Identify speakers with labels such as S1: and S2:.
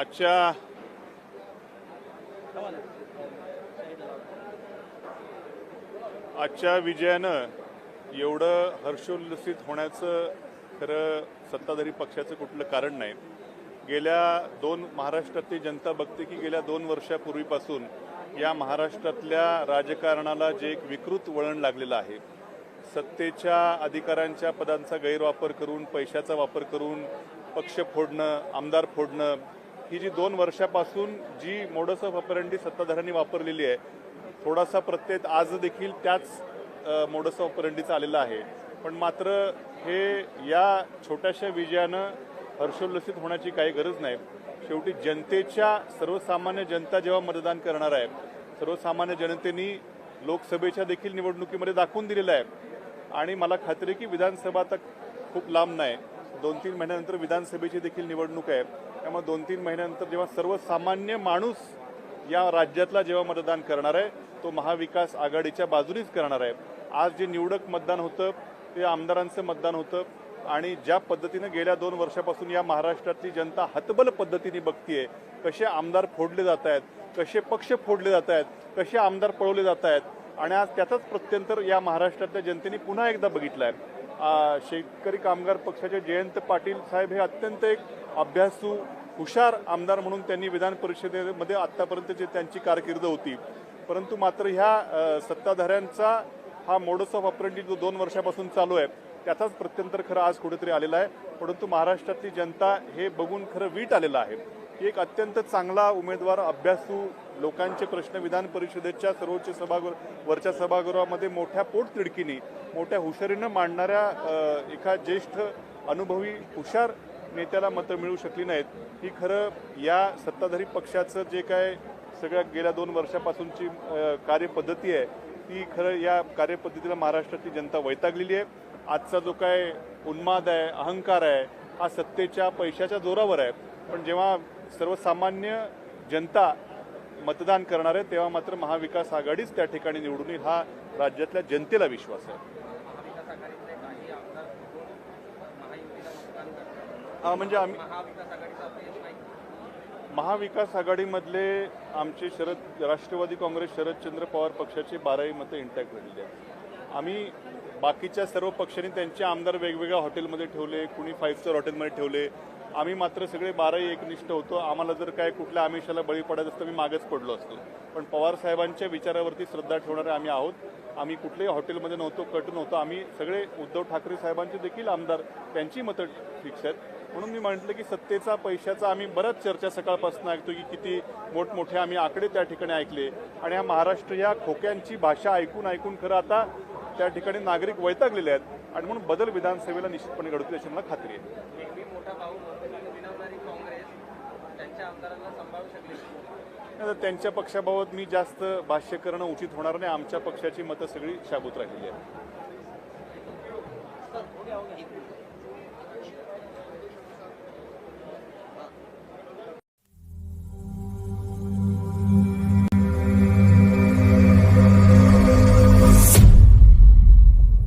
S1: आजच्या आजच्या विजयानं एवढं हर्षोल्लसित होण्याचं खरं सत्ताधारी पक्षाचं कुठलं कारण नाही. गेल्या दोन महाराष्ट्रातली जनता बघते की गेल्या दोन वर्षापूर्वीपासून या महाराष्ट्रातल्या राजकारणाला जे एक विकृत वळण लागलेलं आहे. सत्तेच्या अधिकाऱ्यांच्या पदांचा गैरवापर करून पैशाचा वापर करून पक्ष फोडणं आमदार फोडणं ही जी दोन वर्षापासून जी मोडस ऑफ ऑपरंडी सत्ताधाऱ्यांनी वापरलेली आहे थोडासा प्रत्यय आज देखील त्याच मोडस ऑफ ऑपरंडीचा आलेला आहे. पण मात्र हे या छोट्याशा विजयानं हर्षोल्लसित होण्याची काही गरज नाही. शेवटी जनतेच्या सर्वसामान्य जनता जेव्हा मतदान करणार आहे सर्वसामान्य जनतेनी लोकसभेच्या देखील निवडणुकीमध्ये दाखवून दिलेलं आहे. आणि मला खात्री की विधानसभा तर खूप लांब नाही. दोन तीन महिन्यानंतर विधानसभेची देखील निवडणूक आहे. त्यामुळे दोन तीन महिन्यानंतर जेव्हा सर्वसामान्य माणूस या राज्यातला जेव्हा मतदान करणार आहे तो महाविकास आघाडीच्या बाजूनीच करणार आहे. आज जे निवडक मतदान होतं ते आमदारांचं मतदान होतं आणि ज्या पद्धतीनं गेल्या दोन वर्षापासून या महाराष्ट्रातली जनता हतबल पद्धतीने बघतीये कसे आमदार फोडले जात आहेत कसे पक्ष फोडले जात आहेत कसे आमदार पळवले जात आहेत आणि आज त्याचाच प्रत्यंतर या महाराष्ट्रातल्या जनतेने पुन्हा एकदा बघितलं आहे शेतकरी कामगार पक्षाचे जयंत पाटील साहेब हे अत्यंत एक अभ्यासू हुशार आमदार म्हणून त्यांनी विधान परिषदेमध्ये जे त्यांची कारकीर्द होती. परंतु मात्र ह्या सत्ताधाऱ्यांचा हा मोडस ऑफ ऑपरेंटी जो दोन वर्षापासून चालू आहे त्याचाच प्रत्यंतर खरं आज कुठेतरी आलेला आहे. परंतु महाराष्ट्रातली जनता हे बघून खरं वीट आलेलं आहे. एक अत्यंत चांगला उमेदवार अभ्यासू लोकांचे प्रश्न विधान परिषदेच्या सर्वोच्च सभागृह वरच्या सभागृहामध्ये मोठ्या पोटतिडकीने मोठ्या हुशारीनं मांडणाऱ्या एका ज्येष्ठ अनुभवी हुशार नेत्याला मतं मिळू शकली नाहीत. ही खरं या सत्ताधारी पक्षाचं जे काय सगळ्या गेल्या दोन वर्षापासूनची कार्यपद्धती आहे ती खरं या कार्यपद्धतीला महाराष्ट्रातली जनता वैतागलेली आहे. आजचा जो काय उन्माद आहे अहंकार आहे हा सत्तेच्या पैशाच्या जोरावर आहे. पण जेव्हा सर्वसामान्य जनता मतदान करणार आहे तेव्हा मात्र महाविकास आघाडीच त्या ठिकाणी निवडून येईल हा राज्यातल्या जनतेला विश्वास आहे. म्हणजे आम्ही
S2: महाविकास
S1: आघाडीमधले आमचे शरद राष्ट्रवादी काँग्रेस शरदचंद्र पवार पक्षाचे बाराही मतं इंटॅक्ट झालेली आहेत. आम्ही बाकीच्या सर्व पक्षांनी त्यांचे आमदार वेगवेगळ्या हॉटेलमध्ये ठेवले कुणी फाईव्ह स्टार हॉटेलमध्ये ठेवले. आम्ही मात्र सगळे बाराही एकनिष्ठ होतो. आम्हाला जर काय कुठल्या आमिषाला बळी पडायचं असतं मी मागेच पडलो असतो. पण पवार साहेबांच्या विचारावरती श्रद्धा ठेवणारे आम्ही आहोत. आम्ही कुठल्याही हॉटेलमध्ये नव्हतो कट नव्हतो. आम्ही सगळे उद्धव ठाकरे साहेबांचे देखील आमदार त्यांची मतं फिक्स आहेत. म्हणून मी म्हटलं की सत्तेचा पैशाचा आम्ही बऱ्याच चर्चा सकाळपासून ऐकतो की किती मोठमोठे आम्ही आकडे त्या ठिकाणी ऐकले. आणि हा महाराष्ट्र या खोक्यांची भाषा ऐकून ऐकून खरं आता त्या ठिकाणी नागरिक वैतागलेले आहेत आणि म्हणून बदल विधानसभेला निश्चितपणे घडतील याची मला खात्री आहे. त्यांच्या पक्षाबाबत मी जास्त भाष्य करणं उचित होणार नाही. आमच्या पक्षाची मतं सगळी शाबूत राहिलेली आहेत.